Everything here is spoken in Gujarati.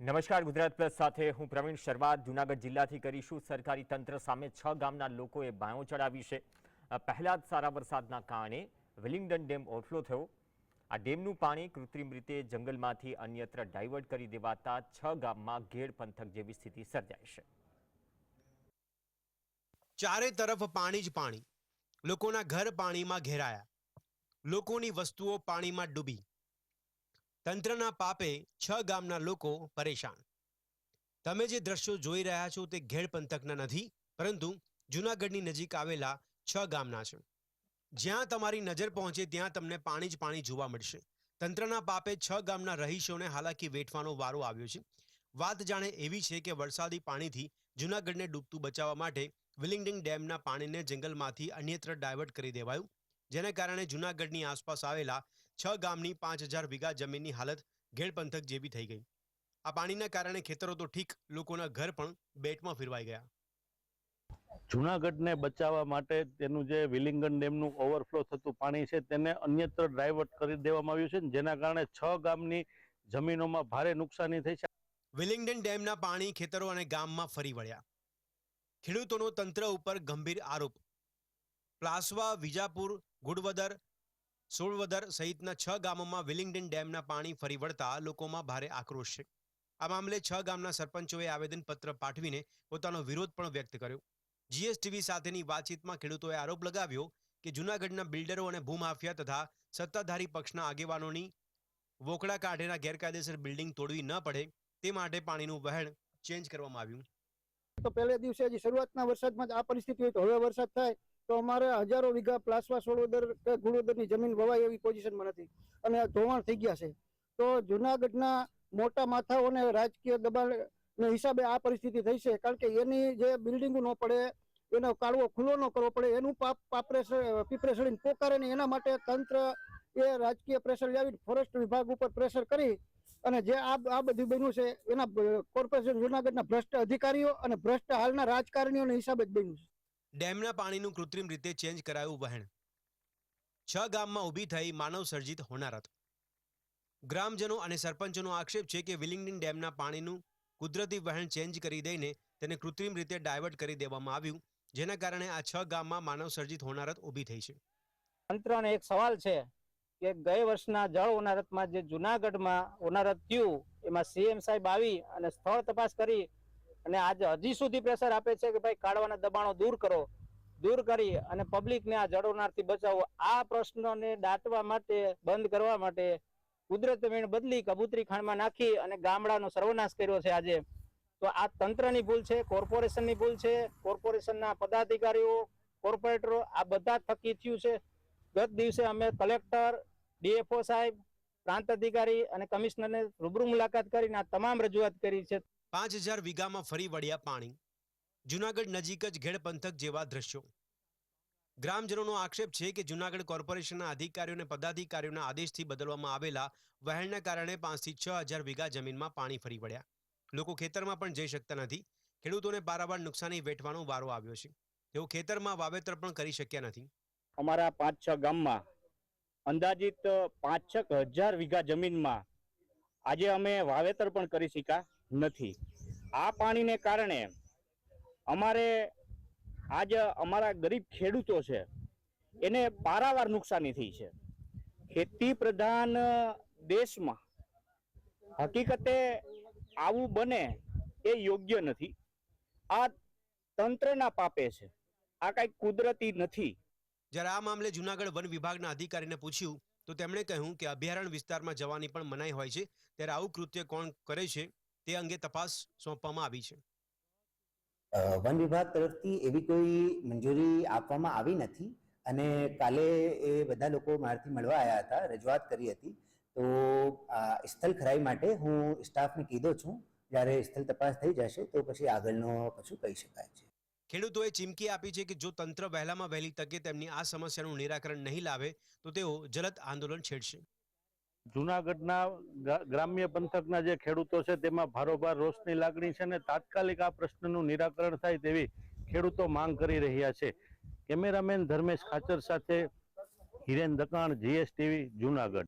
નમસ્કાર, ગુજરાત પ્લસ સાથે હું પ્રવીણ શર્મા. જુનાગઢ જિલ્લાથી કરીશું સરકારી તંત્ર સામે છ ગામના લોકોએ બાયો ચડાવી છે. પહેલા જ સારા વરસાદના કારણે વિલિંગડન ડેમ ઓવરફ્લો થયો. આ ડેમનું પાણી કૃત્રિમ રીતે જંગલમાંથી અન્યત્ર ડાયવર્ટ કરી દેવાતા છ ગામમાં ઘેડ પંથક જેવી સ્થિતિ સર્જાઈ છે. ચારે તરફ પાણી જ પાણી. લોકોના ઘર પાણીમાં ઘેરાયા. લોકોની વસ્તુઓ પાણીમાં ડૂબી. તંત્રના પાપે છ ગામના લોકો પરેશાન. તમે જે દ્રશ્યો જોઈ રહ્યા છો તે ઘેડ પંથકના નથી, પરંતુ જૂનાગઢની નજીક આવેલા છ ગામના છે. જ્યાં તમારી નજર પહોંચે ત્યાં તમને પાણી જ પાણી જોવા મળશે. તંત્રના પાપે છ ગામના રહીશોને હાલાકી વેઠવાનો વારો આવ્યો છે. વાત જાણે એવી છે કે વરસાદી પાણીથી જૂનાગઢને ડૂબતું બચાવવા માટે વિલિંગડિંગ ડેમના પાણીને જંગલમાંથી અન્યત્ર ડાયવર્ટ કરી દેવાયું, જેને કારણે જૂનાગઢની આસપાસ આવેલા છ ગામની પાંચ હજાર વીઘા જમીનની હાલત ઘેડ પંથક જેવી થઈ ગઈ. આ પાણીના કારણે ખેતરો તો ઠીક લોકોના ઘર પણ બેટમાં ફેરવાઈ ગયા. જુનાગઢને બચાવવા માટે તેનું જે વિલિંગન ડેમનું ઓવરફ્લો થતું પાણી છે તેને અન્યત્ર ડાયવર્ટ કરી દેવામાં આવ્યું છે જેના કારણે છ ગામની જમીનોમાં ભારે નુકસાની થઈ છે. વિલિંગડન ડેમના પાણી ખેતરો અને ગામમાં ફરી વળ્યા. ખેડૂતોનો તંત્ર ઉપર ગંભીર આરોપ. પ્લાસવા વિજાપુર ગુડવદર સોળવદર સહિતના છ ગામોમાં વિલિંગડન ડેમના પાણી ફરી વળતા લોકોમાં ભારે આક્રોશ છે. આ મામલે છ ગામના સરપંચોએ આવેદનપત્ર પાઠવીને પોતાનો વિરોધ પણ વ્યક્ત કર્યો. જીએસટીવી સાથેની વાતચીતમાં ખેડૂતોએ આરોપ લગાવ્યો કે જૂનાગઢના બિલ્ડરો અને ભૂમાફિયા તથા સત્તાધારી પક્ષના આગેવાનોની વોકડા કાઢેના ગેરકાયદેસર બિલ્ડિંગ તોડવી ન પડે તે માટે પાણીનું વહેણ ચેન્જ કરવામાં આવ્યું. તો પહેલે દિવસે હજી શરૂઆતના વરસાદમાં આ પરિસ્થિતિ હોય તો હવે વરસાદ થાય તો અમારે હજારો વીઘા પ્લાસવા સોળોદર કે ગુણોદરની જમીન વવાય એવી પોઝિશનમાં નથી. અને ધોવાણ થઈ ગયા છે. તો જુનાગઢના મોટા માથાઓને રાજકીય દબાણને હિસાબે આ પરિસ્થિતિ થઈ છે. કારણ કે એની જે બિલ્ડિંગો ન પડે, એનો કાળવો ખુલ્લો ન કરવો પડે, એનું પાપ પાપરે સ- પોકારે ને એના માટે તંત્ર એ રાજકીય પ્રેશર લાવી ફોરેસ્ટ વિભાગ ઉપર પ્રેશર કરી અને જે આ આ બધું બન્યું છે, એના કોર્પોરેશન જુનાગઢના ભ્રષ્ટ અધિકારીઓ અને ભ્રષ્ટ હાલના રાજકારણીઓના હિસાબે જ બન્યું છે. ડેમના પાણીનું કૃત્રિમ રીતે ચેન્જ કરાયું વહેણ. છ ગામમાં ઊભી થઈ માનવ સર્જિત હોનારત. ગ્રામજનો અને સરપંચોનો આક્ષેપ છે કે વિલિંગડન ડેમના પાણીનું કુદરતી વહેણ ચેન્જ કરી દઈને તેને કૃત્રિમ રીતે ડાયવર્ટ કરી દેવામાં આવ્યું, જેના કારણે આ છ ગામમાં માનવ સર્જિત હોનારત ઊભી થઈ છે. તંત્રને એક સવાલ છે કે ગઈ વર્ષના જળ હોનારતમાં જે જુનાગઢમાં હોનારત થયું, એમાં સીએમ સાહેબ આવી અને સ્થળ તપાસ કરી અને આજે હજી સુધી પ્રેશર આપે છે કે ભાઈ કાઢવાના દબાણો દૂર કરો, દૂર કરી અને પબ્લિકને આ જળવનારથી બચાવો. આ પ્રશ્નોને દાટવા માટે, બંધ કરવા માટે કુદરત વીણ બદલી કબૂતરી ખાણમાં નાખી અને ગામડાનો સર્વનાશ કર્યો છે આજે. તો આ તંત્રની ભૂલ છે, કોર્પોરેશનની ભૂલ છે, કોર્પોરેશનના પદાધિકારીઓ, કોર્પોરેટરો, આ બધા થકી થયું છે. ગત દિવસે અમે કલેક્ટર, ડીએફઓ સાહેબ, પ્રાંત અધિકારી અને કમિશનરને રૂબરૂ મુલાકાત કરીને આ તમામ રજૂઆત કરી છે. પાંચ હજાર વીઘામાં ફરી વળ્યા પાણી. જૂનાગઢ નજીક જ ઘેડ પંથક જેવા દ્રશ્યો. ગ્રામજનોનો આક્ષેપ છે કે જૂનાગઢ કોર્પોરેશનના અધિકારીઓ અને પદાધિકારીઓના આદેશથી બદલવામાં આવેલા વહેણના કારણે પાંચથી છ હજાર વીઘા જમીનમાં પાણી ફરી વળ્યા. લોકો ખેતરમાં પણ જઈ શકતા નથી. ખેડૂતોને પારાવાર નુકસાની વેઠવાનો વારો આવ્યો છે. તેઓ ખેતરમાં વાવેતર પણ કરી શક્યા નથી. અમારા પાંચ છ ગામમાં અંદાજિત પાંચ છ હજાર વીઘા જમીનમાં આજે અમે વાવેતર પણ કરી શક્યા. નથી. આ પાણીને કારણે અમારે આજ અમારા ગરીબ ખેડૂતો છે, એને પારાવાર નુકસાની થઈ છે. ખેતી પ્રધાન દેશમાં હકીકતે આવું બને એ યોગ્ય નથી. આ તંત્રના પાપે છે. આ કઈ કુદરતી નથી. જ્યારે આ મામલે જુનાગઢ વન વિભાગના અધિકારીને પૂછ્યું, તો તેમણે કહ્યું કે અભયારણ્ય વિસ્તારમાં જવાની પણ મનાઈ હોય છે. ત્યારે આવું કૃત્ય કોણ કરે છે? તે અંગે તપાસ સોંપવામાં આવી છે. વન વિભાગ તરફથી એવી કોઈ મંજૂરી આપવામાં આવી નથી અને કાલે એ બધા લોકો મારાથી મળવા આવ્યા હતા રજૂઆત કરી હતી. તો સ્થળ ખરાઈ માટે હું સ્ટાફને કીધો છું જ્યારે સ્થળ તપાસ થઈ જશે તો પછી આગળનો પછી કહી શકાય છે. ખેડૂતોએ ચીમકી આપી છે કે જો તંત્ર વહેલામાં વહેલી તકે તેમની આ સમસ્યાનું નિરાકરણ નહીં લાવે તો તેઓ જલદ આંદોલન છેડશે. જુનાગઢના ગ્રા- ગ્રામ્ય પંથકના જે ખેડૂતો છે, તેમાં ભારોભાર રોષની લાગણી છે અને તાત્કાલિક આ પ્રશ્નનું નિરાકરણ થાય તેવી ખેડૂતો માંગ કરી રહ્યા છે. કેમેરામેન ધર્મેશ ખાચર સાથે હિરેન દકાણ, જીએસટીવી, જુનાગઢ.